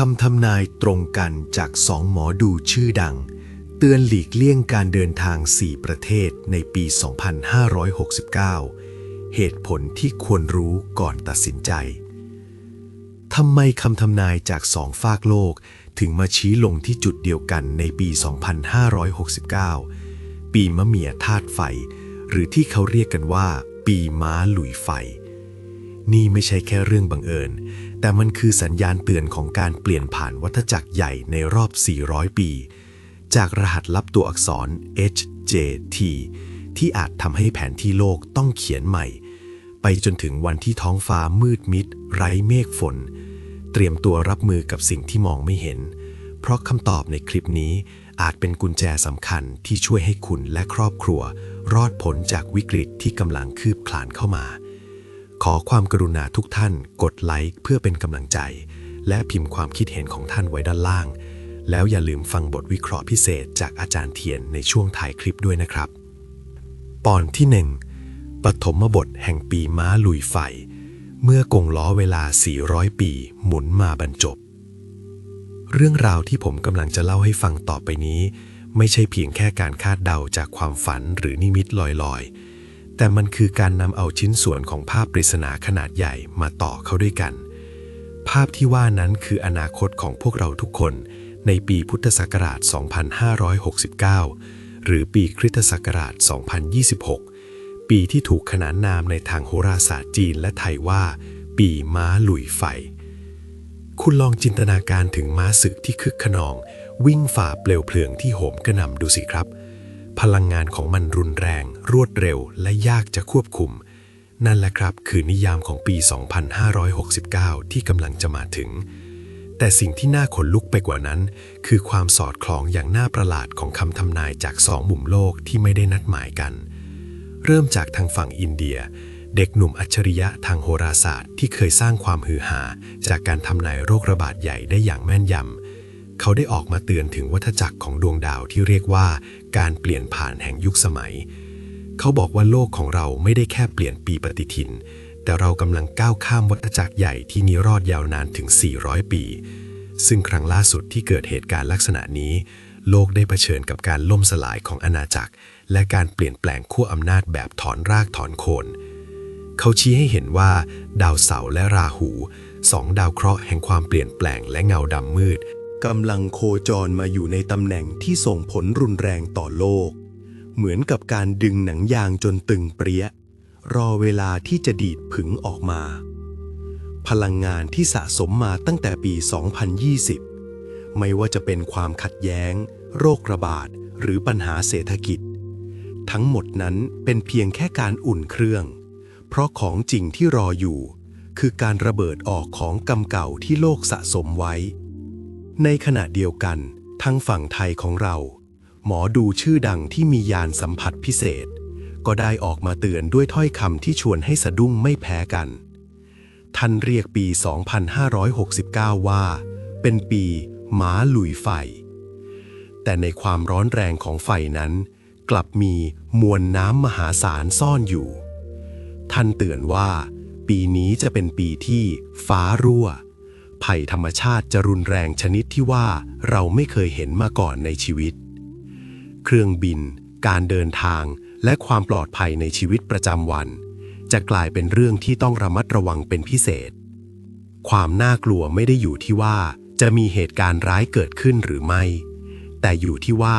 คำทำนายตรงกันจากสองหมอดูชื่อดัง เตือนหลีกเลี่ยงการเดินทาง 4 ประเทศในปี 2569 เหตุผลที่ควรรู้ก่อนตัดสินใจ ทำไมคำทำนายจากสองฝากโลกถึงมาชี้ลงที่จุดเดียวกันในปี 2569 ปีมะเมียธาตุไฟ หรือที่เขาเรียกกันว่า ปีม้าหลุยไฟ นี่ไม่ใช่แค่เรื่องบังเอิญ แต่มันคือสัญญาณเตือนของการเปลี่ยนผ่านวัฏจักรใหญ่ในรอบ 400 ปี จากรหัสลับตัวอักษร HJT ที่อาจทำให้แผนที่โลกต้องเขียนใหม่ ไปจนถึงวันที่ท้องฟ้ามืดมิด ไร้เมฆฝน เตรียมตัวรับมือกับสิ่งที่มองไม่เห็น เพราะคำตอบในคลิปนี้อาจเป็นกุญแจสำคัญที่ช่วยให้คุณและครอบครัว รอดพ้นจากวิกฤตที่กำลังคืบคลานเข้ามา ขอความกรุณาทุกท่านกดไลค์เพื่อเป็นกำลังใจ และพิมพ์ความคิดเห็นของท่านไว้ด้านล่าง แล้วอย่าลืมฟังบทวิเคราะห์พิเศษจากอาจารย์เทียนในช่วงท้ายคลิปด้วยนะครับ ตอนที่ 1 ปฐมบทแห่งปีม้าลุยไฟ เมื่อกงล้อเวลา 400 ปี หมุนมาบรรจบ เรื่องราวที่ผมกำลังจะเล่าให้ฟังต่อไปนี้ ไม่ใช่เพียงแค่การคาดเดาจากความฝันหรือนิมิตลอยๆ แต่มันคือการนำเอาชิ้นส่วนของภาพปริศนาขนาดใหญ่มาต่อเข้าด้วยกัน ภาพที่ว่านั้นคืออนาคตของพวกเราทุกคน ในปีพุทธศักราช 2569 หรือปีคริสตศักราช 2026 ปีที่ถูกขนานนามในทางโหราศาสตร์จีนและไทยว่า ปีม้าหลุยไฟ คุณลองจินตนาการถึงม้าศึกที่คึกขนอง วิ่งฝ่าเปลวเพลิงที่โหมกระหน่ำดูสิครับ พลังงานของมันรุนแรง รวดเร็ว และยากจะควบคุม นั่นแหละครับ คือนิยามของปี 2569 ที่กำลังจะมาถึง แต่สิ่งที่น่าขนลุกไปกว่านั้น คือความสอดคล้องอย่างน่าประหลาดของคำทำนายจากสองมุมโลกที่ไม่ได้นัดหมายกัน เริ่มจากทางฝั่งอินเดีย เด็กหนุ่มอัจฉริยะทางโหราศาสตร์ ที่เคยสร้างความฮือหาจากการทำนายโรคระบาดใหญ่ได้อย่างแม่นยำ เขาได้ออกมาเตือนถึงวัฏจักรของดวงดาวที่เรียกว่าการเปลี่ยนผ่านแห่งยุคสมัย เขาบอกว่าโลกของเราไม่ได้แค่เปลี่ยนปีปฏิทิน แต่เรากำลังก้าวข้ามวัฏจักรใหญ่ที่นิรอดยาวนานถึง 400 ปี ซึ่งครั้งล่าสุดที่เกิดเหตุการณ์ลักษณะนี้ โลกได้เผชิญกับการล่มสลายของอาณาจักร และการเปลี่ยนแปลงขั้วอำนาจแบบถอนรากถอนโคนเขาชี้ให้เห็นว่า ดาวเสาร์และราหูสองดาวเคราะห์แห่งความเปลี่ยนแปลงและเงาดำมืด กำลังโคจรมาอยู่ในตำแหน่งที่ส่งผลรุนแรงต่อโลก เหมือนกับการดึงหนังยางจนตึงเปรี้ย รอเวลาที่จะดีดผึงออกมา พลังงานที่สะสมมาตั้งแต่ปี 2020 ไม่ว่าจะเป็นความขัดแย้ง โรคระบาด หรือปัญหาเศรษฐกิจ ทั้งหมดนั้นเป็นเพียงแค่การอุ่นเครื่อง เพราะของจริงที่รออยู่ คือการระเบิดออกของกรรมเก่าที่โลกสะสมไว้ ในขณะเดียวกันทางฝั่งไทยของเรา หมอดูชื่อดังที่มียานสัมผัสพิเศษ ก็ได้ออกมาเตือนด้วยถ้อยคำที่ชวนให้สะดุ้งไม่แพ้กัน ท่านเรียกปี 2569 ว่า เป็นปีหมาลุยไฟ แต่ในความร้อนแรงของไฟนั้น กลับมีมวลน้ำมหาศาลซ่อนอยู่ ท่านเตือนว่า ปีนี้จะเป็นปีที่ฟ้ารั่ว ภัยธรรมชาติจะรุนแรงชนิดที่ว่าเราไม่เคยเห็นมาก่อนในชีวิต เครื่องบิน การเดินทาง และความปลอดภัยในชีวิตประจำวัน จะกลายเป็นเรื่องที่ต้องระมัดระวังเป็นพิเศษ ความน่ากลัวไม่ได้อยู่ที่ว่าจะมีเหตุการณ์ร้ายเกิดขึ้นหรือไม่ แต่อยู่ที่ว่า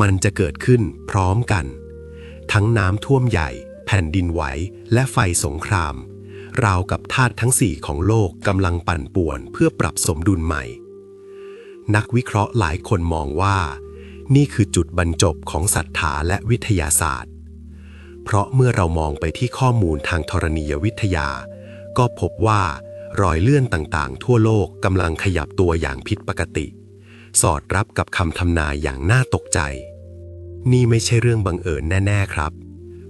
มันจะเกิดขึ้นพร้อมกัน ทั้งน้ำท่วมใหญ่ แผ่นดินไหว และไฟสงคราม ราวกับธาตุทั้งสี่ของโลกกำลังปั่นป่วนเพื่อปรับสมดุลใหม่ นักวิเคราะห์หลายคนมองว่า นี่คือจุดบรรจบของศรัทธาและวิทยาศาสตร์ เพราะเมื่อเรามองไปที่ข้อมูลทางธรณียวิทยา ก็พบว่ารอยเลื่อนต่างๆ ทั่วโลกกำลังขยับตัวอย่างผิดปกติ สอดรับกับคำทำนายอย่างน่าตกใจ นี่ไม่ใช่เรื่องบังเอิญแน่ ๆ ครับ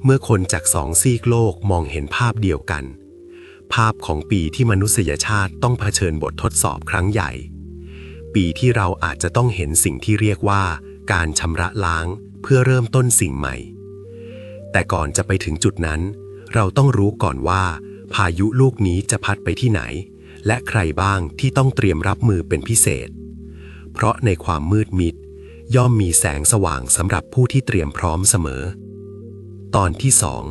เมื่อคนจากสองซีกโลกมองเห็นภาพเดียวกัน ภาพของปีที่มนุษยชาติต้องเผชิญบททดสอบครั้งใหญ่ ปีที่เราอาจจะต้องเห็นสิ่งที่เรียกว่า การชำระล้างเพื่อเริ่มต้นสิ่งใหม่ แต่ก่อนจะไปถึงจุดนั้น เราต้องรู้ก่อนว่า พายุลูกนี้จะพัดไปที่ไหน และใครบ้างที่ต้องเตรียมรับมือเป็นพิเศษ เพราะในความมืดมิด ย่อมมีแสงสว่างสำหรับผู้ที่เตรียมพร้อมเสมอ ตอนที่สอง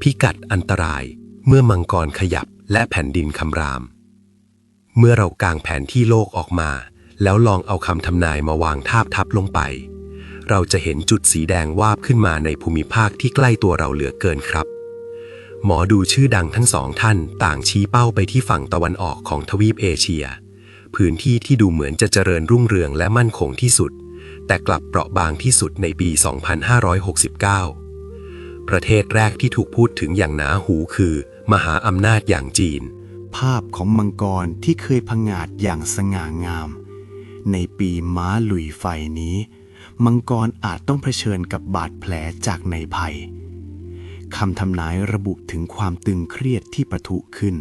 พิกัดอันตราย เมื่อมังกรขยับและแผ่นดินคำราม เมื่อเรากางแผนที่โลกออกมา แล้วลองเอาคำทำนายมาวางทาบทับลงไป เราจะเห็นจุดสีแดงวาบขึ้นมาในภูมิภาคที่ใกล้ตัวเราเหลือเกินครับ หมอดูชื่อดังทั้งสองท่านต่างชี้เป้าไปที่ฝั่งตะวันออกของทวีปเอเชีย พื้นที่ที่ดูเหมือนจะเจริญรุ่งเรืองและมั่นคงที่สุด แต่กลับเปราะบางที่สุดในปี 2569 ประเทศแรกที่ถูกพูดถึงอย่างหนาหูคือ มหาอำนาจอย่างจีน ภาพของมังกรที่เคยผงาดอย่างสง่างาม ในปีม้าหลุยไฟนี้ มังกรอาจต้องเผชิญกับบาดแผลจากในภัยคำทำนายระบุถึงความตึงเครียดที่ประทุขึ้น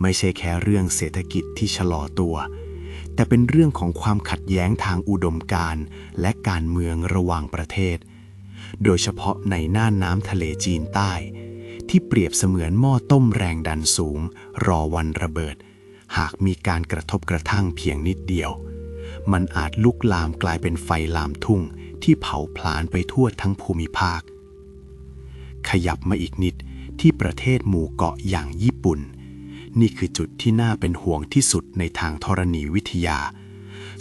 ไม่ใช่แค่เรื่องเศรษฐกิจที่ชะลอตัว แต่เป็นเรื่องของความขัดแย้งทางอุดมการณ์และการเมืองระหว่างประเทศ โดยเฉพาะในน่านน้ำทะเลจีนใต้ ที่เปรียบเสมือนหม้อต้มแรงดันสูง รอวันระเบิด หากมีการกระทบกระทั่งเพียงนิดเดียว มันอาจลุกลามกลายเป็นไฟลามทุ่งที่เผาผลาญไปทั่วทั้งภูมิภาค ขยับมาอีกนิดที่ประเทศหมู่เกาะอย่างญี่ปุ่น นี่คือจุดที่น่าเป็นห่วงที่สุดในทางธรณีวิทยา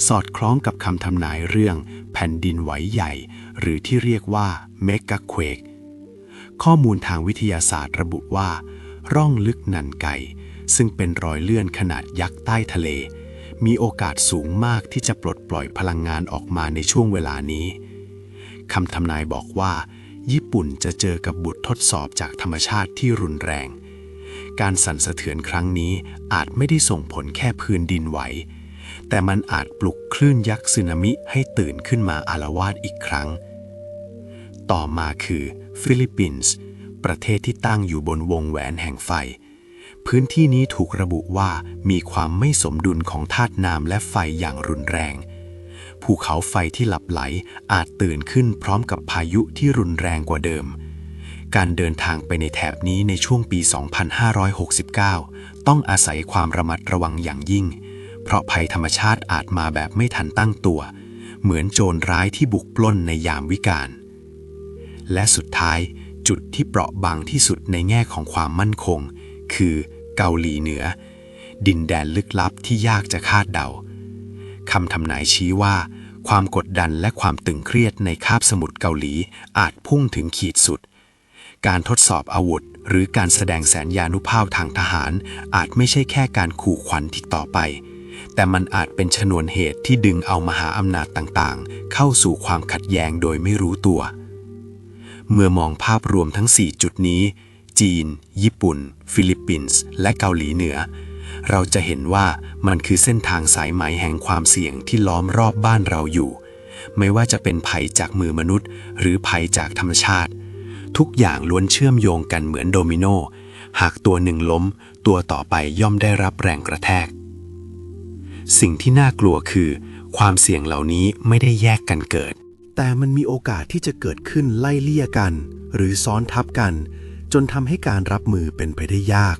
สอดคล้องกับคำทำนายเรื่องแผ่นดินไหวใหญ่ หรือที่เรียกว่าเมกะเควก ข้อมูลทางวิทยาศาสตร์ระบุว่า ร่องลึกนันไก่ ซึ่งเป็นรอยเลื่อนขนาดยักษ์ใต้ทะเล มีโอกาสสูงมากที่จะปลดปล่อยพลังงานออกมาในช่วงเวลานี้คำทำนายบอกว่า ญี่ปุ่นจะเจอกับบททดสอบจากธรรมชาติที่รุนแรง การสั่นสะเทือนครั้งนี้อาจไม่ได้ส่งผลแค่พื้นดินไหว แต่มันอาจปลุกคลื่นยักษ์สึนามิให้ตื่นขึ้นมาอาละวาดอีกครั้ง ต่อมาคือ ฟิลิปปินส์ ประเทศที่ตั้งอยู่บนวงแหวนแห่งไฟ พื้นที่นี้ถูกระบุว่ามีความไม่สมดุลของธาตุน้ำและไฟอย่างรุนแรง ภูเขาไฟที่หลับไหลอาจตื่นขึ้นพร้อมกับพายุที่รุนแรงกว่าเดิม การเดินทางไปในแถบนี้ในช่วงปี 2569 ต้องอาศัยความระมัดระวังอย่างยิ่ง เพราะภัยธรรมชาติอาจมาแบบไม่ทันตั้งตัว เหมือนโจรร้ายที่บุกปล้นในยามวิกาล และสุดท้ายจุดที่เปราะบางที่สุดในแง่ของความมั่นคง คือเกาหลีเหนือ ดินแดนลึกลับที่ยากจะคาดเดาคำทำนายชี้ว่า ความกดดันและความตึงเครียดในคาบสมุทรเกาหลีอาจพุ่งถึงขีดสุด การทดสอบอาวุธ หรือการแสดงแสนยานุภาพทางทหาร อาจไม่ใช่แค่การขู่ขวัญที่ต่อไป แต่มันอาจเป็นชนวนเหตุที่ดึงเอามหาอำนาจต่างๆ เข้าสู่ความขัดแย้งโดยไม่รู้ตัว เมื่อมองภาพรวมทั้ง 4 จุดนี้ จีน ญี่ปุ่น ฟิลิปปินส์ และเกาหลีเหนือ เราจะเห็นว่ามันคือเส้นทางสายไหมแห่งความเสี่ยงที่ล้อมรอบบ้านเราอยู่ ไม่ว่าจะเป็นภัยจากมือมนุษย์ หรือภัยจากธรรมชาติ ทุกอย่างล้วนเชื่อมโยงกันเหมือนโดมิโน หากตัวหนึ่งล้ม ตัวต่อไปย่อมได้รับแรงกระแทก สิ่งที่น่ากลัวคือ ความเสี่ยงเหล่านี้ไม่ได้แยกกันเกิด แต่มันมีโอกาสที่จะเกิดขึ้นไล่เลี่ยกัน หรือซ้อนทับกัน จนทำให้การรับมือเป็นไปได้ยาก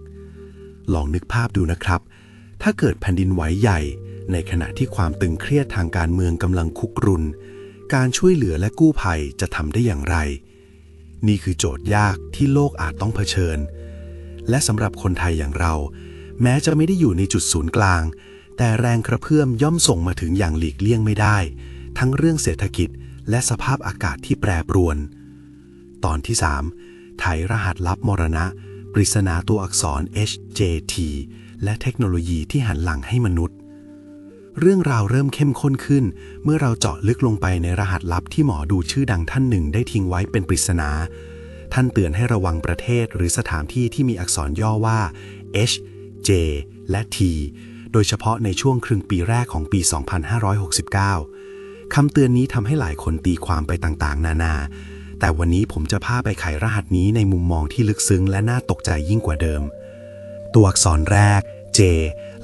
ลองนึกภาพดูนะครับ ถ้าเกิดแผ่นดินไหวใหญ่ ในขณะที่ความตึงเครียดทางการเมืองกำลังคุกรุน การช่วยเหลือและกู้ภัยจะทำได้อย่างไร นี่คือโจทย์ยากที่โลกอาจต้องเผชิญ และสำหรับคนไทยอย่างเรา แม้จะไม่ได้อยู่ในจุดศูนย์กลาง แต่แรงกระเพื่อมย่อมส่งมาถึงอย่างหลีกเลี่ยงไม่ได้ ทั้งเรื่องเศรษฐกิจ และสภาพอากาศที่แปรปรวน ตอนที่ 3 ไถรหัสลับมรณะ ปริศนาตัวอักษร HJT และเทคโนโลยีที่หันหลังให้มนุษย์ เรื่องราวเริ่มเข้มข้นขึ้น เมื่อเราเจาะลึกลงไปในรหัสลับที่หมอดูชื่อดังท่านหนึ่งได้ทิ้งไว้เป็นปริศนา ท่านเตือนให้ระวังประเทศหรือสถานที่ที่มีอักษรย่อว่า H J และ T โดยเฉพาะในช่วงครึ่งปีแรกของปี 2569 คำเตือนนี้ทำให้หลายคนตีความไปต่างๆ นานา แต่วันนี้ผมจะพาไปไขรหัสนี้ในมุมมองที่ลึกซึ้งและน่าตกใจยิ่งกว่าเดิม ตัวอักษรแรก J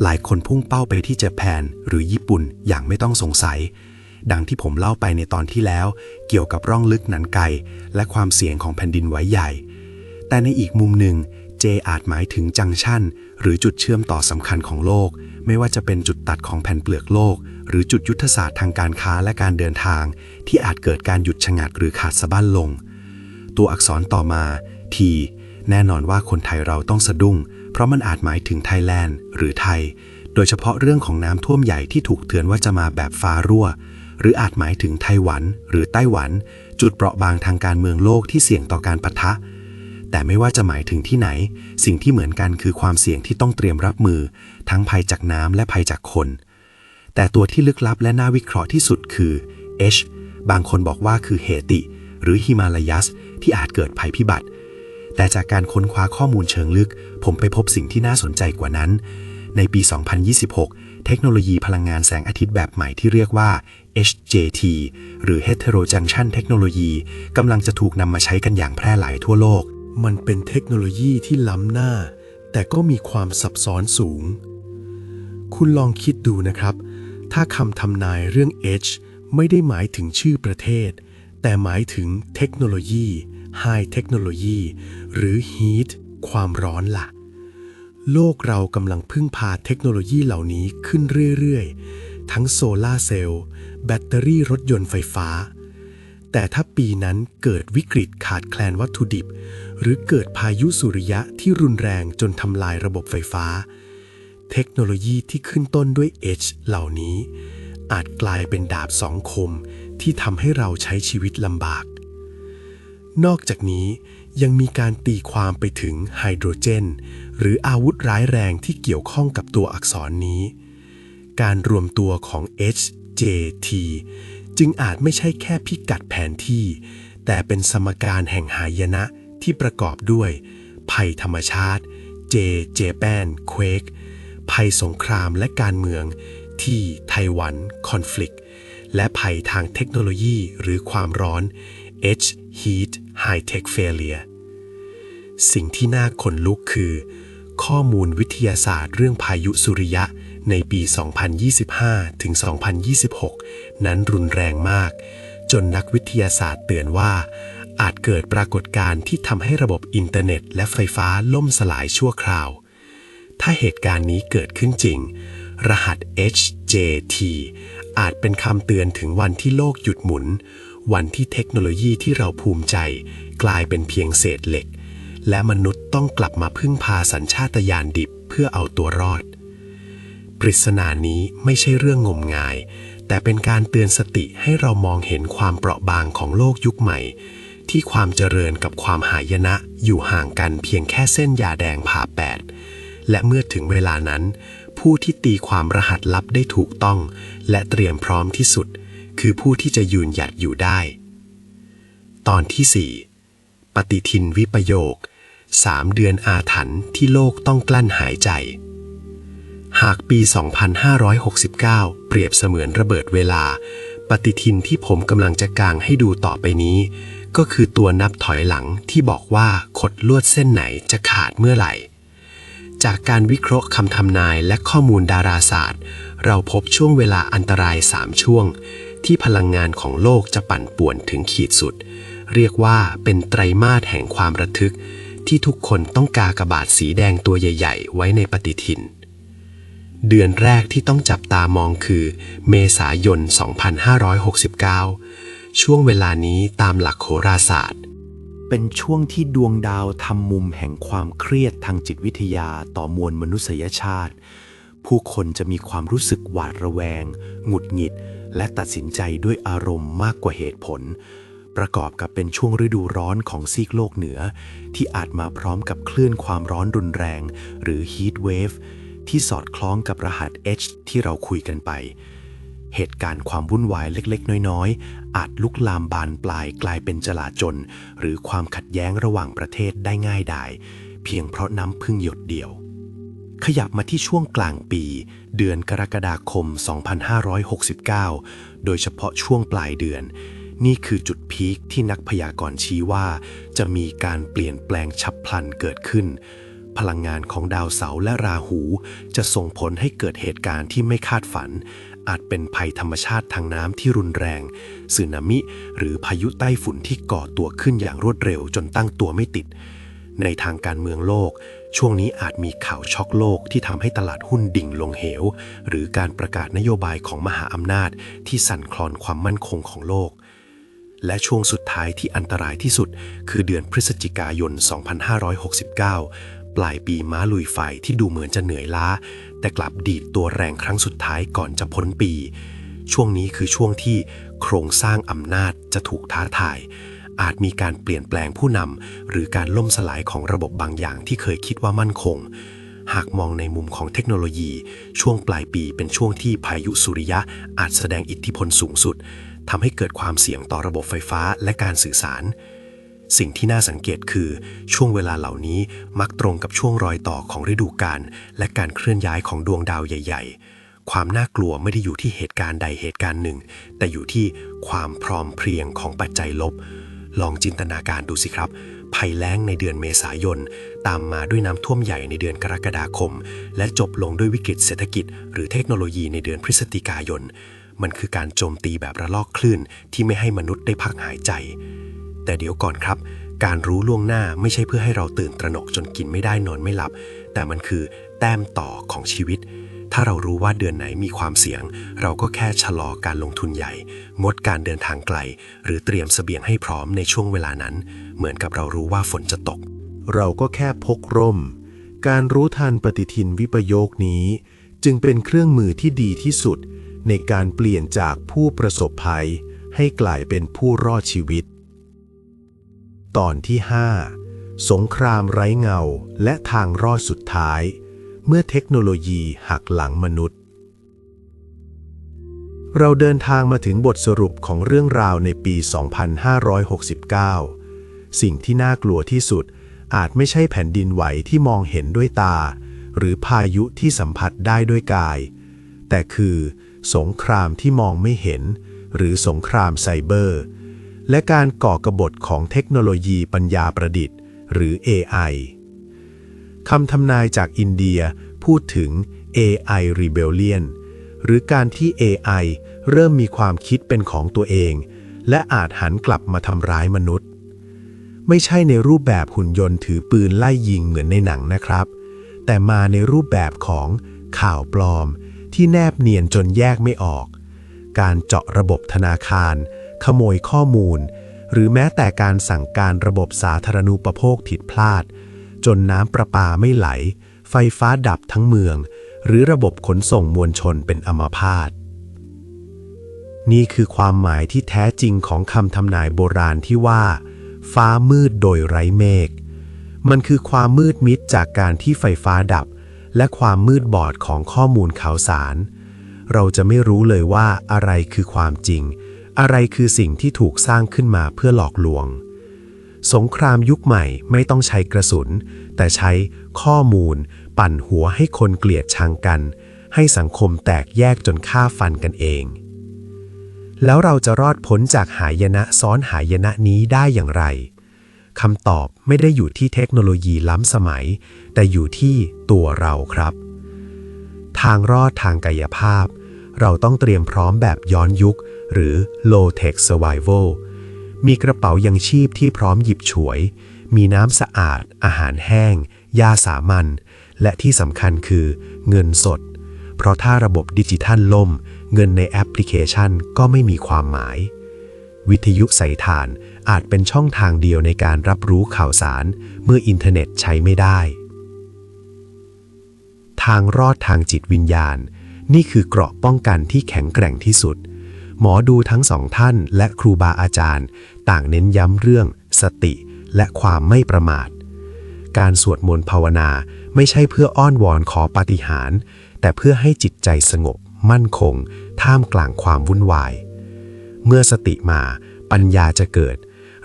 หลายคนพุ่งเป้าไปที่เจแปนหรือญี่ปุ่นอย่างไม่ต้องสงสัย ดังที่ผมเล่าไปในตอนที่แล้ว เกี่ยวกับร่องลึกหนันไก และความเสี่ยงของแผ่นดินไหวใหญ่ แต่ในอีกมุมหนึ่ง J อาจหมายถึงจังชันหรือจุดเชื่อมต่อสำคัญของโลก ไม่ว่าจะเป็นจุดตัดของแผ่นเปลือกโลก หรือจุดยุทธศาสตร์ทางการค้าและการเดินทาง ที่อาจเกิดการหยุดชะงักหรือขาดสะบั้นลง ตัวอักษรต่อมา T แน่นอนว่าคนไทยเราต้องสะดุ้ง เพราะมันอาจหมายถึงไทยแลนด์หรือไทย โดยเฉพาะเรื่องของน้ำท่วมใหญ่ที่ถูกเตือนว่าจะมาแบบฟ้ารั่ว หรืออาจหมายถึงไต้หวัน หรือไต้หวัน จุดเปราะบางทางการเมืองโลกที่เสี่ยงต่อการปะทะ แต่ไม่ว่าจะหมายถึงที่ไหน สิ่งที่เหมือนกันคือความเสี่ยงที่ต้องเตรียมรับมือ ทั้งภัยจากน้ำและภัยจากคน แต่ตัวที่ลึกลับและน่าวิเคราะห์ที่สุดคือ H บางคนบอกว่าคือเฮติ หรือฮิมาลายัส ที่อาจเกิดภัยพิบัติ แต่จากการค้นคว้าข้อมูลเชิงลึก ผมไปพบสิ่งที่น่าสนใจกว่านั้น ในปี 2026 เทคโนโลยีพลังงานแสงอาทิตย์แบบใหม่ที่เรียกว่า HJT หรือ Heterojunction Technology กำลังจะถูกนำมาใช้กันอย่างแพร่หลายทั่วโลก มันเป็นเทคโนโลยีที่ล้ำหน้า แต่ก็มีความซับซ้อนสูง คุณลองคิดดูนะครับ ถ้าคำทำนายเรื่อง H ไม่ได้หมายถึงชื่อประเทศ แต่หมายถึงเทคโนโลยี High Technology หรือ Heat ความร้อนล่ะ โลกเรากำลังพึ่งพาเทคโนโลยีเหล่านี้ขึ้นเรื่อย ๆ ทั้งโซลาร์เซลล์แบตเตอรี่รถยนต์ไฟฟ้า แต่ถ้าปีนั้นเกิดวิกฤตขาดแคลนวัตถุดิบ หรือเกิดพายุสุริยะที่รุนแรงจนทำลายระบบไฟฟ้า เทคโนโลยีที่ขึ้นต้นด้วย H เหล่านี้ อาจกลายเป็นดาบสองคมที่ทำให้เราใช้ชีวิตลำบาก นอกจากนี้ยังมีการตีความไปถึงไฮโดรเจน หรืออาวุธร้ายแรงที่เกี่ยวข้องกับตัวอักษรนี้ การรวมตัวของ HJT จึงอาจไม่ใช่แค่พิกัดแผนที่ แต่เป็นสมการแห่งหายนะที่ประกอบด้วย ภัยธรรมชาติ J Japan Quake ภัยสงครามและการเมืองที่ไต้หวัน Conflict และภัยทางเทคโนโลยีหรือความร้อน H Heat High Tech Failure สิ่งที่น่าขนลุกคือ ข้อมูลวิทยาศาสตร์เรื่องพายุสุริยะในปี 2025 ถึง 2026 นั้นรุนแรงมาก จนนักวิทยาศาสตร์เตือนว่า อาจเกิดปรากฏการณ์ที่ทำให้ระบบอินเทอร์เน็ต และไฟฟ้าล่มสลายชั่วคราว ถ้าเหตุการณ์นี้เกิดขึ้นจริง รหัส HJT อาจเป็นคำเตือนถึงวันที่โลกหยุดหมุน วันที่เทคโนโลยีที่เราภูมิใจ กลายเป็นเพียงเศษเหล็ก และมนุษย์ต้องกลับมาพึ่งพาสัญชาตญาณดิบเพื่อเอาตัวรอด ปริศนานี้ไม่ใช่เรื่องงมงาย แต่เป็นการเตือนสติให้เรามองเห็นความเปราะบางของโลกยุคใหม่ ที่ความเจริญกับความหายนะอยู่ห่างกันเพียงแค่เส้นยาแดงผ่าแปด และเมื่อถึงเวลานั้น ผู้ที่ตีความรหัสลับได้ถูกต้อง และเตรียมพร้อมที่สุด คือผู้ที่จะยืนหยัดอยู่ได้ ตอนที่ 4 ปฏิทินวิปโยคสามเดือนอาถรรพ์ที่โลกต้องกลั้นหายใจ หากปี 2569 เปรียบเสมือนระเบิดเวลา ปฏิทินที่ผมกำลังจะกางให้ดูต่อไปนี้ ก็คือตัวนับถอยหลังที่บอกว่าขดลวดเส้นไหนจะขาดเมื่อไหร่ จากการวิเคราะห์คำทำนายและข้อมูลดาราศาสตร์ เราพบช่วงเวลาอันตราย 3 ช่วง ที่พลังงานของโลกจะปั่นป่วนถึงขีดสุด เรียกว่าเป็นไตรมาสแห่งความระทึก ที่ทุกคนต้องกากระบาทสีแดงตัวใหญ่ ๆ ไว้ในปฏิทิน เดือนแรกที่ต้องจับตามองคือ เมษายน 2569 ช่วงเวลานี้ตามหลักโหราศาสตร์ เป็นช่วงที่ดวงดาวทำมุมแห่งความเครียดทางจิตวิทยาต่อมวลมนุษยชาติ ผู้คนจะมีความรู้สึกหวาดระแวง หงุดหงิด และตัดสินใจด้วยอารมณ์มากกว่าเหตุผล ประกอบกับเป็นช่วงฤดูร้อนของซีกโลกเหนือ ที่อาจมาพร้อมกับคลื่นความร้อนรุนแรง หรือ heat wave ที่สอดคล้องกับรหัส H ที่เราคุยกันไป เหตุการณ์ความวุ่นวายเล็กๆ น้อยๆ อาจลุกลามบานปลายกลายเป็นจลาจลหรือความขัดแย้งระหว่างประเทศได้ง่ายดายเพียงเพราะน้ำพึ่งหยดเดียว ขยับมาที่ช่วงกลางปี เดือนกรกฎาคม 2569 โดยเฉพาะช่วงปลายเดือน นี่คือจุดพีคที่นักพยากรณ์ชี้ว่า จะมีการเปลี่ยนแปลงฉับพลันเกิดขึ้นพลังงานของดาวเสาร์และราหู จะส่งผลให้เกิดเหตุการณ์ที่ไม่คาดฝัน อาจเป็นภัยธรรมชาติทางน้ำที่รุนแรงสึนามิ หรือพายุใต้ฝุ่นที่ก่อตัวขึ้นอย่างรวดเร็วจนตั้งตัวไม่ติด ในทางการเมืองโลก ช่วงนี้อาจมีข่าวช็อกโลกที่ทำให้ตลาดหุ้นดิ่งลงเหว หรือการประกาศนโยบายของมหาอำนาจที่สั่นคลอนความมั่นคงของโลก และช่วงสุดท้ายที่อันตรายที่สุด คือเดือนพฤศจิกายน 2569 ปลายปีม้าลุยไฟที่ดูเหมือนจะเหนื่อยล้า แต่กลับดีดตัวแรงครั้งสุดท้ายก่อนจะพ้นปี ช่วงนี้คือช่วงที่โครงสร้างอำนาจจะถูกท้าทาย อาจมีการเปลี่ยนแปลงผู้นำหรือการล่มสลายของระบบบางอย่างที่เคยคิดว่ามั่นคง หากมองในมุมของเทคโนโลยี ช่วงปลายปีเป็นช่วงที่พายุสุริยะอาจแสดงอิทธิพลสูงสุดทำให้เกิดความเสี่ยงต่อระบบไฟฟ้าและการสื่อสาร สิ่งที่น่าสังเกตคือ ช่วงเวลาเหล่านี้มักตรงกับช่วงรอยต่อของฤดูกาลและการเคลื่อนย้ายของดวงดาวใหญ่ ๆ ความน่ากลัวไม่ได้อยู่ที่เหตุการณ์ใดเหตุการณ์หนึ่ง แต่อยู่ที่ความพร้อมเพรียงของปัจจัยลบ ลองจินตนาการดูสิครับ ภัยแล้งในเดือนเมษายน ตามมาด้วยน้ำท่วมใหญ่ในเดือนกรกฎาคม และจบลงด้วยวิกฤตเศรษฐกิจ หรือเทคโนโลยีในเดือนพฤศจิกายน มันคือการโจมตีแบบระลอกคลื่นที่ไม่ให้มนุษย์ได้พักหายใจ แต่เดี๋ยวก่อนครับ การรู้ล่วงหน้าไม่ใช่เพื่อให้เราตื่นตระหนกจนกินไม่ได้นอนไม่หลับ แต่มันคือแต้มต่อของชีวิต ถ้าเรารู้ว่าเดือนไหนมีความเสี่ยง เราก็แค่ชะลอการลงทุนใหญ่ งดการเดินทางไกล หรือเตรียมเสบียงให้พร้อมในช่วงเวลานั้น เหมือนกับเรารู้ว่าฝนจะตก เราก็แค่พกร่ม การรู้ทันปฏิทินวิปโยคนี้ จึงเป็นเครื่องมือที่ดีที่สุด ในการเปลี่ยนจากผู้ประสบภัยให้กลายเป็นผู้รอดชีวิต ตอนที่ 5 สงครามไร้เงาและทางรอดสุดท้าย เมื่อเทคโนโลยีหักหลังมนุษย์ เราเดินทางมาถึงบทสรุปของเรื่องราวในปี 2569 สิ่งที่น่ากลัวที่สุดอาจไม่ใช่แผ่นดินไหวที่มองเห็นด้วยตา หรือพายุที่สัมผัสได้ด้วยกาย แต่คือ สงครามที่มองไม่เห็น หรือสงครามไซเบอร์ และการก่อกบฏของเทคโนโลยีปัญญาประดิษฐ์ หรือ AI คำทำนายจากอินเดียพูดถึง AI Rebellion หรือการที่ AI เริ่มมีความคิดเป็นของตัวเอง และอาจหันกลับมาทำร้ายมนุษย์ ไม่ใช่ในรูปแบบหุ่นยนต์ถือปืนไล่ยิงเหมือนในหนังนะครับ แต่มาในรูปแบบของข่าวปลอม ที่แนบเนียนจนแยกไม่ออก การเจาะระบบธนาคาร ขโมยข้อมูล หรือแม้แต่การสั่งการระบบสาธารณูปโภคผิดพลาด จนน้ำประปาไม่ไหล ไฟฟ้าดับทั้งเมือง หรือระบบขนส่งมวลชนเป็นอัมพาตนี่คือความหมายที่แท้จริงของคำทำนายโบราณที่ว่า ฟ้ามืดโดยไร้เมฆ มันคือความมืดมิดจากการที่ไฟฟ้าดับ และความมืดบอดของข้อมูลข่าวสาร เราจะไม่รู้เลยว่าอะไรคือความจริง อะไรคือสิ่งที่ถูกสร้างขึ้นมาเพื่อหลอกลวง สงครามยุคใหม่ไม่ต้องใช้กระสุน แต่ใช้ข้อมูล ปั่นหัวให้คนเกลียดชังกัน ให้สังคมแตกแยกจนฆ่าฟันกันเอง แล้วเราจะรอดพ้นจากหายนะซ้อนหายนะนี้ได้อย่างไร คำตอบไม่ได้อยู่ที่เทคโนโลยีล้ำสมัย แต่อยู่ที่ตัวเราครับ ทางรอดทางกายภาพ เราต้องเตรียมพร้อมแบบย้อนยุค หรือ low tech survival มีกระเป๋ายังชีพที่พร้อมหยิบฉวย มีน้ำสะอาด อาหารแห้ง ยาสามัญ และที่สำคัญคือเงินสด เพราะถ้าระบบดิจิทัลล่ม เงินในแอปพลิเคชันก็ไม่มีความหมาย วิทยุสายฐาน อาจเป็นช่องทางเดียวในการรับรู้ข่าวสาร เมื่ออินเทอร์เน็ตใช้ไม่ได้ ทางรอดทางจิตวิญญาณ นี่คือเกราะป้องกันที่แข็งแกร่งที่สุด หมอดูทั้งสองท่านและครูบาอาจารย์ ต่างเน้นย้ำเรื่อง สติ และความไม่ประมาท การสวดมนต์ภาวนาไม่ใช่เพื่ออ้อนวอนขอปาฏิหาริย์แต่เพื่อให้จิตใจสงบ มั่นคง ท่ามกลางความวุ่นวาย เมื่อสติมาปัญญาจะเกิด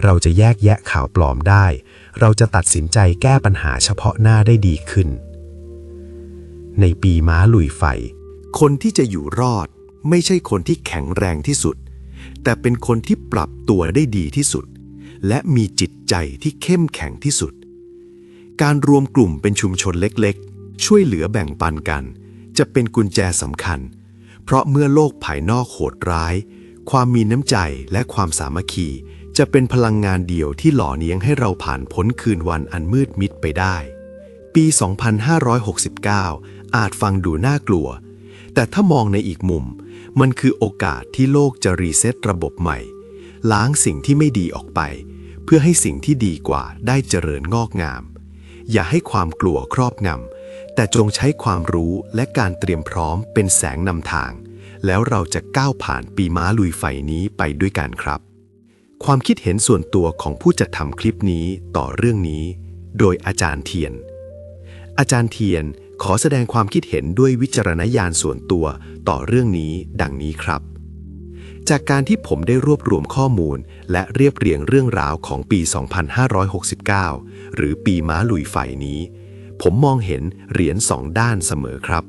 เราจะแยกแยะข่าวปลอมได้ เราจะตัดสินใจแก้ปัญหาเฉพาะหน้าได้ดีขึ้น ในปีม้าลุยไฟ คนที่จะอยู่รอด ไม่ใช่คนที่แข็งแรงที่สุด แต่เป็นคนที่ปรับตัวได้ดีที่สุด และมีจิตใจที่เข้มแข็งที่สุด การรวมกลุ่มเป็นชุมชนเล็กๆ ช่วยเหลือแบ่งปันกัน จะเป็นกุญแจสำคัญ เพราะเมื่อโลกภายนอกโหดร้าย ความมีน้ำใจและความสามัคคี จะเป็นพลังงานเดียวที่หล่อเลี้ยงให้เราผ่านพ้นคืนวันอันมืดมิดไปได้ ปี 2569 อาจฟังดูน่ากลัว แต่ถ้ามองในอีกมุม มันคือโอกาสที่โลกจะรีเซ็ตระบบใหม่ ล้างสิ่งที่ไม่ดีออกไป เพื่อให้สิ่งที่ดีกว่าได้เจริญงอกงาม อย่าให้ความกลัวครอบงำแต่จงใช้ความรู้และการเตรียมพร้อมเป็นแสงนำทาง แล้วเราจะก้าวผ่านปีม้าลุยไฟนี้ไปด้วยกันครับ ความคิดเห็นส่วนตัวของผู้จัดทำคลิปนี้ต่อเรื่องนี้ โดยอาจารย์เทียน อาจารย์เทียนขอแสดงความคิดเห็นด้วยวิจารณญาณส่วนตัวต่อเรื่องนี้ดังนี้ครับ จากการที่ผมได้รวบรวมข้อมูล และเรียบเรียงเรื่องราวของปี 2569 หรือปีม้าลุยไฟนี้ ผมมองเห็นเหรียญสองด้านเสมอครับ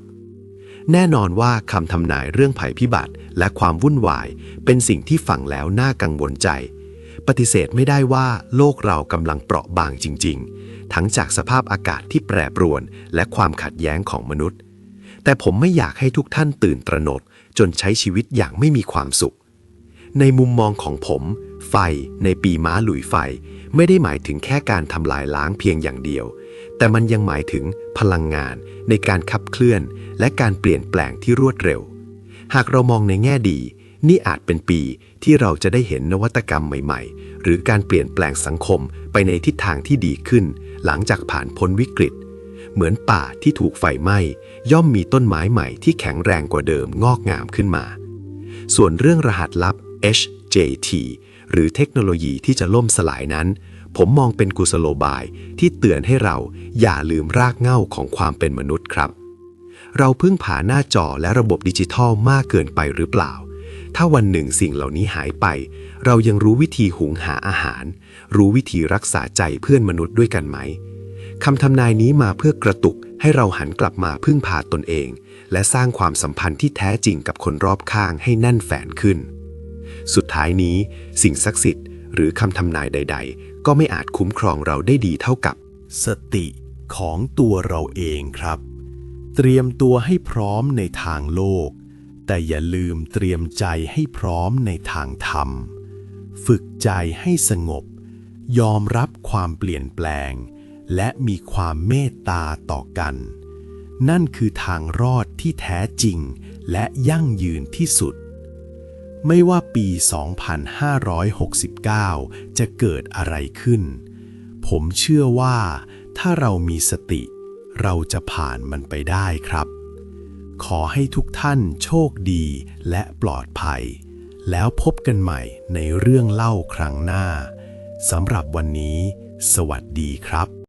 แน่นอนว่าคำทำนายเรื่องภัยพิบัติและความวุ่นวาย เป็นสิ่งที่ฟังแล้วน่ากังวลใจ ปฏิเสธไม่ได้ว่าโลกเรากำลังเปราะบางจริง ๆ ทั้งจากสภาพอากาศที่แปรปรวน และความขัดแย้งของมนุษย์ แต่ผมไม่อยากให้ทุกท่านตื่นตระหนกจนใช้ชีวิตอย่างไม่มีความสุข ในมุมมองของผม ไฟในปีม้าหลุยไฟ ไม่ได้หมายถึงแค่การทำลายล้างเพียงอย่างเดียว แต่มันยังหมายถึงพลังงานในการขับเคลื่อน และการเปลี่ยนแปลงที่รวดเร็ว หากเรามองในแง่ดี นี่อาจเป็นปี ที่เราจะได้เห็นนวัตกรรมใหม่ๆ หรือการเปลี่ยนแปลงสังคมไปในทิศทางที่ดีขึ้น หลังจากผ่านพ้นวิกฤต เหมือนป่าที่ถูกไฟไหม้ย่อมมีต้นไม้ใหม่ที่แข็งแรงกว่าเดิมงอกงามขึ้นมา ส่วนเรื่องรหัสลับ HJT หรือเทคโนโลยีที่จะล่มสลายนั้น ผมมองเป็นกุศโลบายที่เตือนให้เราอย่าลืมรากเหง้าของความเป็นมนุษย์ครับ เราพึ่งผ่าหน้าจอและระบบดิจิทัลมากเกินไปหรือเปล่า ถ้าวันหนึ่งสิ่งเหล่านี้หายไป เรายังรู้วิธีหุงหาอาหาร รู้วิธีรักษาใจเพื่อนมนุษย์ด้วยกันไหมคำทำนายนี้มาเพื่อกระตุกให้เราหันกลับมาพึ่งพาตนเอง และสร้างความสัมพันธ์ที่แท้จริงกับคนรอบข้างให้แน่นแฟนขึ้น สุดท้ายนี้ สิ่งศักดิ์สิทธิ์หรือคำทำนายใด ๆ ก็ไม่อาจคุ้มครองเราได้ดีเท่ากับ สติของตัวเราเองครับ เตรียมตัวให้พร้อมในทางโลก แต่อย่าลืมเตรียมใจให้พร้อมในทางธรรม ฝึกใจให้สงบ ยอมรับความเปลี่ยนแปลง และมีความเมตตาต่อกัน นั่นคือทางรอดที่แท้จริงและยั่งยืนที่สุด ไม่ว่าปี 2569 จะเกิดอะไรขึ้น ผมเชื่อว่าถ้าเรามีสติ เราจะผ่านมันไปได้ครับ ขอให้ทุกท่านโชคดีและปลอดภัย แล้วพบกันใหม่ในเรื่องเล่าครั้งหน้าสำหรับวันนี้ สวัสดีครับ